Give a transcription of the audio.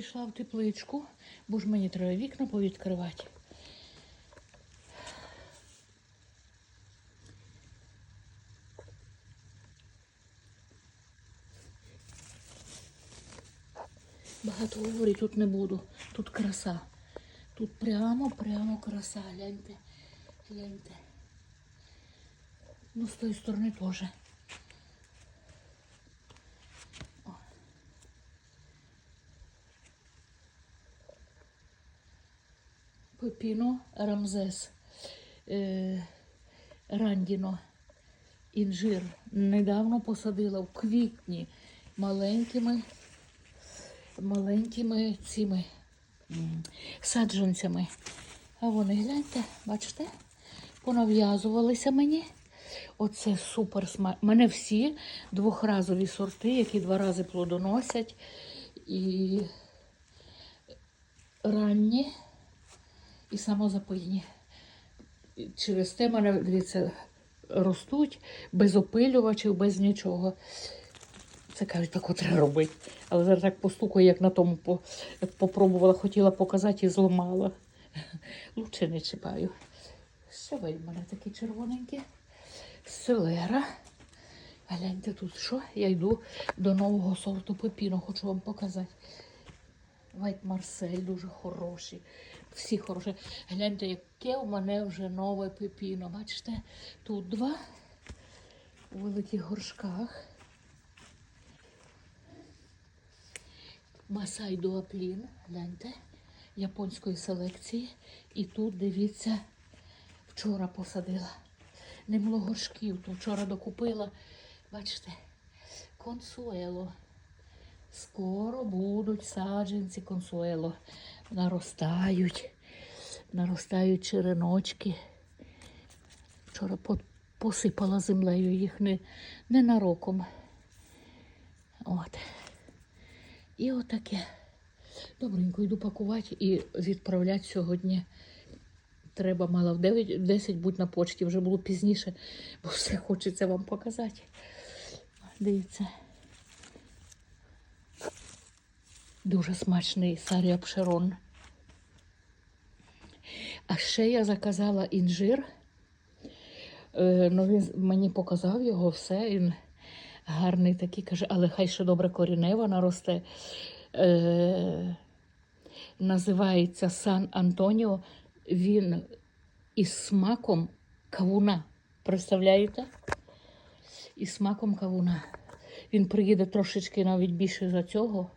прийшла в тепличку, бо ж мені треба вікна повідкривати. Багато говорити тут не буду. Тут краса. Тут прямо, прямо краса. Гляньте. Гляньте. Ну, з тої сторони теж. Пепіно Рамзес. Е, Рандіно. Інжир. Недавно посадила в квітні маленькими маленькими цими саджанцями. А вони, гляньте, бачите, понав'язувалися мені. Оце супер смак. Мене всі двохразові сорти, які два рази плодоносять. І ранні, і самозапильні. Через те мене, дивіться, ростуть без опилювачів, без нічого. Це кажуть, так треба робити. Але зараз так постукаю, як на тому по, попробувала, хотіла показати і зламала. Лучше не чіпаю. Ви в мене такі червоненькі. Селера. Гляньте тут що? Я йду до нового сорту пепіно, хочу вам показати. Вайт Марсель дуже хороший. Всі хороші. Гляньте, яке у мене вже нове пепіно. Бачите, тут два у великих горшках. Масай Дуаплін, гляньте, японської селекції. І тут, дивіться, вчора посадила. Не було горшків, то вчора докупила. Бачите, консуело. Скоро будуть саджанці консуело. Наростають, наростають череночки. Вчора посипала землею їх не, ненароком. От. І отаке. Добренько йду пакувати і відправляти сьогодні. Треба мала в 9, 10 будь на почті, вже було пізніше, бо все хочеться вам показати. Дивіться. Дуже смачний сарі обширон. А ще я заказала інжир. Е, ну, він мені показав його все. Він гарний такий, каже, але хай ще добре корінева наросте. Е, називається Сан Антоніо. Він із смаком кавуна. Представляєте? Із смаком кавуна. Він приїде трошечки навіть більше за цього.